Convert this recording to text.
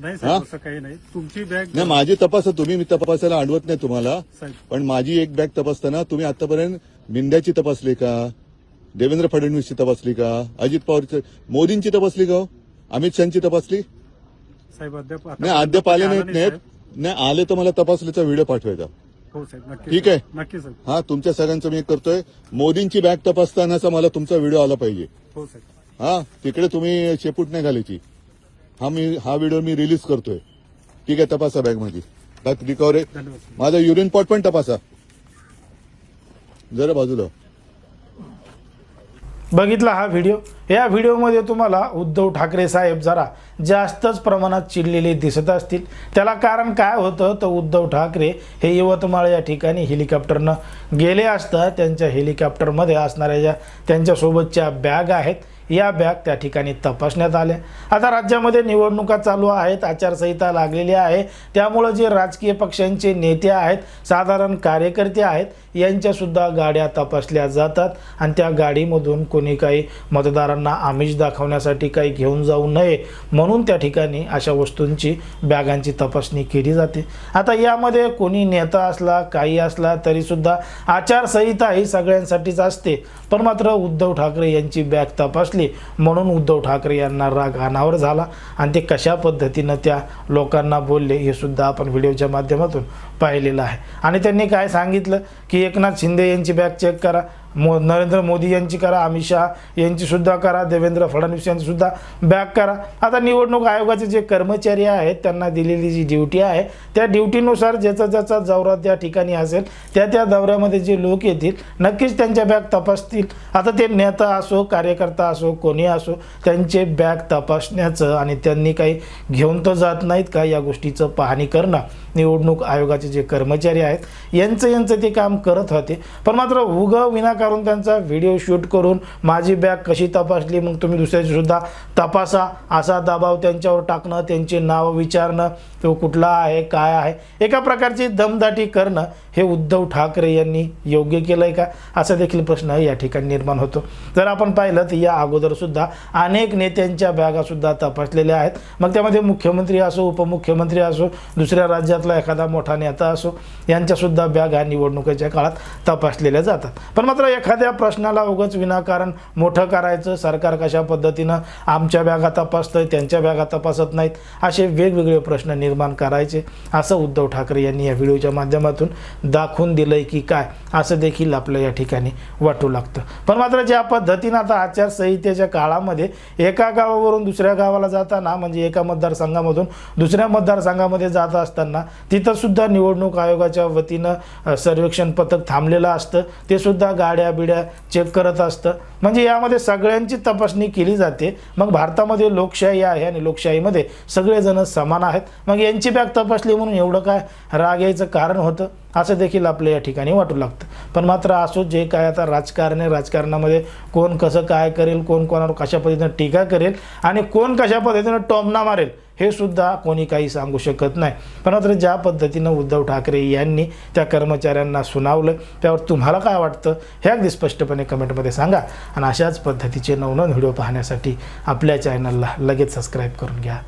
नाही हा? साहेब असं काही नाही. तुमची बॅग नाही माझी तपास तुम्ही मी तपासायला अडवत नाही तुम्हाला. साहेब. पण माझी एक बॅग तपासताना तुम्ही आतापर्यंत मिंद्याची तपासली का? देवेंद्र फडणवीसची तपासली का? अजित पवारची मोदींची तपासली का हो? अमित शहाची तपासली? साहेब अद्याप आता- नाही अद्याप आले आला नाहीत नाही, नाहीत. साहेब. नाही आले तर मला तपासलीचा व्हिडिओ पाठवायचा. हो साहेब नक्की ठीक साहेब. आहे. नक्की साहेब. हा तुमच्या सगळ्यांचं मी एक करतोय. मोदींची बॅग तपासतानाचा मला तुमचा व्हिडिओ आला पाहिजे. हो साहेब. हा तिकडे तुम्ही शेपूट नाही घालायची. हा मी हा व्हिडिओ मी रिलीज करतोय. ठीक आहे तपासा बॅगमध्ये. बॅग साहेब. माझा युरिन पॉट पण तपासा. जरा बाजूला. बघितला हा व्हिडिओ या व्हिडिओमध्ये तुम्हाला उद्धव ठाकरे साहेब जरा जास्तच प्रमाणात चिडलेले दिसत असतील. त्याला कारण काय होतं? तर उद्धव ठाकरे हे यवतमाळ या ठिकाणी हेलिकॉप्टरनं गेले असता त्यांच्या हेलिकॉप्टरमध्ये असणाऱ्या ज्या त्यांच्यासोबतच्या बॅग आहेत या बॅग त्या ठिकाणी तपासण्यात आल्या. आता राज्यामध्ये निवडणुका चालू आहेत आचारसंहिता लागलेली आहे. त्यामुळं जे राजकीय पक्षांचे नेते आहेत साधारण कार्यकर्ते आहेत यांच्यासुद्धा गाड्या तपासल्या जातात आणि त्या गाडीमधून कोणी काही मतदारांना आमिष दाखवण्यासाठी काही घेऊन जाऊ नये म्हणून त्या ठिकाणी अशा वस्तूंची बॅगांची तपासणी केली जाते. आता यामध्ये कोणी नेता असला काही असला तरीसुद्धा आचारसंहिता ही सगळ्यांसाठीच असते. पण मात्र उद्धव ठाकरे यांची बॅग तपास तपासली म्हणून उद्धव ठाकरे यांना राग अनावर झाला. आणि ते कशा पद्धतीनं त्या लोकांना बोलले हे सुद्धा आपण व्हिडिओच्या माध्यमातून पाहिलेलं आहे. आणि त्यांनी काय सांगितलं की एकनाथ शिंदे यांची बॅग चेक करा. मो नरेंद्र मोदी यांची करा अमित शहा यांचीसुद्धा करा देवेंद्र फडणवीस यांचीसुद्धा बॅक बॅग करा. आता निवडणूक आयोगाचे जे कर्मचारी आहेत त्यांना दिलेली जी ड्युटी आहे त्या ड्युटीनुसार ज्याचा ज्याचा दौरा त्या ठिकाणी असेल त्या त्या दौऱ्यामध्ये जे लोक येतील नक्कीच त्यांच्या बॅग तपासतील. आता ते नेता असो कार्यकर्ता असो कोणी असो त्यांचे बॅग तपासण्याचं आणि त्यांनी काही घेऊन तर जात नाहीत का या गोष्टीचं पाहणी करणं. निवडणूक आयोगाचे जे कर्मचारी आहेत यांचं यांचं ते काम करत होते. पण मात्र उग करून त्यांचा व्हिडिओ शूट करून माझी बॅग कशी तपासली मग तुम्ही दुसऱ्याची सुद्धा तपासा. असा दबाव त्यांच्यावर टाकणं त्यांचे नाव विचारणं तो कुठला आहे काय आहे एका प्रकारची दमदाटी करणं हे उद्धव ठाकरे यांनी योग्य केलं आहे का? असा देखील प्रश्न या ठिकाणी निर्माण होतो. जर आपण पाहिलं तर या अगोदर सुद्धा अनेक नेत्यांच्या बॅगासुद्धा तपासलेल्या आहेत. मग त्यामध्ये मुख्यमंत्री असो उपमुख्यमंत्री असो दुसऱ्या राज्यातला एखादा मोठा नेता असो यांच्यासुद्धा बॅगा निवडणुकीच्या काळात तपासलेल्या जातात. पण मात्र एखाद्या प्रश्नाला उगच विनाकारण मोठं करायचं सरकार कशा पद्धतीनं आमच्या बॅगा तपासतंय त्यांच्या बॅगा तपासत नाहीत असे वेगवेगळे प्रश्न निर्माण करायचे असं उद्धव ठाकरे यांनी या व्हिडिओच्या माध्यमातून दाखवून दिलंय की काय असं देखील आपलं या ठिकाणी वाटू लागतं. पण मात्र ज्या पद्धतीनं आता आचारसंहितेच्या काळामध्ये एका गावावरून दुसऱ्या गावाला जाताना म्हणजे एका मतदारसंघामधून दुसऱ्या मतदारसंघामध्ये जात असताना तिथं सुद्धा निवडणूक आयोगाच्या वतीनं सर्वेक्षण पथक थांबलेलं असतं ते सुद्धा गाड्या बिड्या चेक करत असतं. म्हणजे यामध्ये सगळ्यांची तपासणी केली जाते. मग भारतामध्ये लोकशाही आहे आणि लोकशाहीमध्ये सगळेजण समान आहेत. मग यांची बॅग तपासली म्हणून एवढं काय राग यायचं कारण होतं? असं देखील आपल्या या ठिकाणी वाटू लागतं. पण मात्र असो जे काय आता राजकारण आहे राजकारणामध्ये कोण कसं काय करेल कोण कोणावर कशा पद्धतीनं टीका करेल आणि कोण कशा पद्धतीनं टॉमना मारेल हे सुद्धा कोणी काही सांगू शकत नाही. पण मात्र ज्या पद्धतीनं उद्धव ठाकरे यांनी त्या कर्मचाऱ्यांना सुनावलं त्यावर तुम्हाला काय वाटतं? हे अगदी स्पष्टपणे कमेंटमध्ये सांगा. आणि अशाच पद्धतीचे नवनवीन व्हिडिओ पाहण्यासाठी आपल्या चॅनलला लगेच सबस्क्राईब करून घ्या.